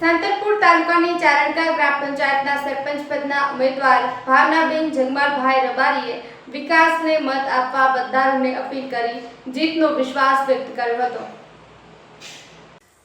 સાંતલપુર તાલુકાની ચારણકા ગ્રામ પંચાયતના સરપંચ પદના ઉમેદવાર ભાવનાબેન જંગમાલભાઈ રબારીએ વિકાસને મત આપવા મતદારોને અપીલ કરી જીતનો વિશ્વાસ વ્યક્ત કર્યો હતો.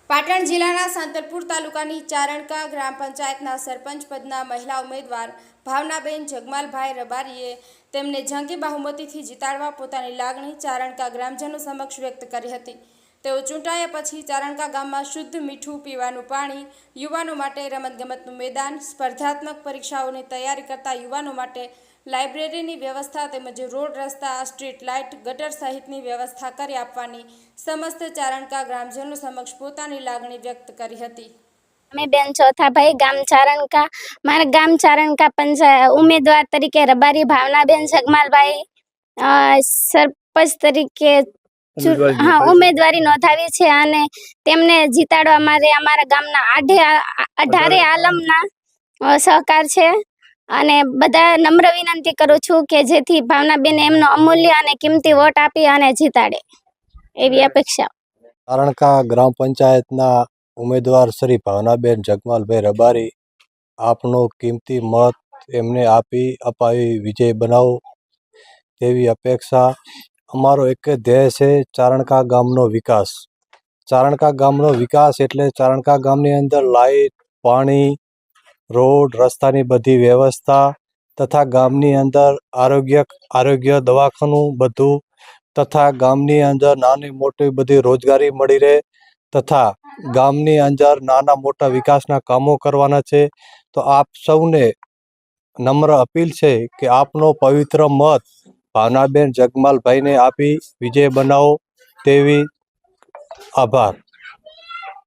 પાટણ જિલ્લાના સાંતલપુર તાલુકાની ચારણકા ગ્રામ પંચાયતના સરપંચ પદના મહિલા ઉમેદવાર ભાવનાબેન જગમાલભાઈ રબારીએ તેમને જંગી બહુમતીથી જીતાડવા પોતાની લાગણી ચારણકા ગ્રામજનો સમક્ષ વ્યક્ત કરી હતી. તેઓ ચૂંટાયા પછી ચારણકા ગામમાં શુદ્ધ મીઠું પીવાનું પાણી, યુવાનો માટે રમતગમતનું મેદાન, સ્પર્ધાત્મક પરીક્ષાઓની તૈયારી કરતા યુવાનો માટે લાઇબ્રેરીની વ્યવસ્થા તેમજ રોડ રસ્તા, સ્ટ્રીટ લાઇટ, ગટર સહિતની વ્યવસ્થા કરી આપવાની સમસ્ત ચારણકા ગ્રામજનો સમક્ષ પોતાની લાગણી વ્યક્ત કરી હતી. અમે બેન ચોથા ભાઈ, ગામ ચારણકા. મારા ગામ ચારણકા પંચાયત, ઉમેદવાર તરીકે રબારી ભાવનાબેન જગમાલભાઈ સરપંચ તરીકે હા ઉમેદવારી નોંધાવી છે અને તેમને જીતાડવા માટે અમારા ગામના આઢે અઢારે આલમના સહકાર છે. અને બધા નમ્ર વિનંતી કરું છું કે જેથી ભાવનાબેન એમનો અમૂલ્ય અને કિંમતી વોટ આપી અને જીતાડે. એવી અપેક્ષા. તારણકા ગ્રામ પંચાયતના ઉમેદવાર શ્રી ભાવનાબેન જગમાલભાઈ રબારી આપનો કિંમતી મત એમને આપી અપાવી વિજય બનાવો તેવી અપેક્ષા અમારો એક ધ્યેય છે ચારણકા ગામનો વિકાસ. ચારણકા ગામનો વિકાસ એટલે ચારણકા ગામની અંદર લાઇટ પાણી, રોડ, રસ્તાની બધી વ્યવસ્થા તથા ગામની અંદર આરોગ્ય આરોગ્ય દવાખાનું બધું તથા ગામની અંદર નાની મોટી બધી રોજગારી મળી રહે તથા ગામની અંદર નાના મોટા વિકાસના કામો કરવાના છે. તો આપ સૌને નમ્ર અપીલ છે કે આપનો પવિત્ર મત ભાવનાબેન જગમાલભાઈને આપી વિજય બનાવો તેવી આભાર.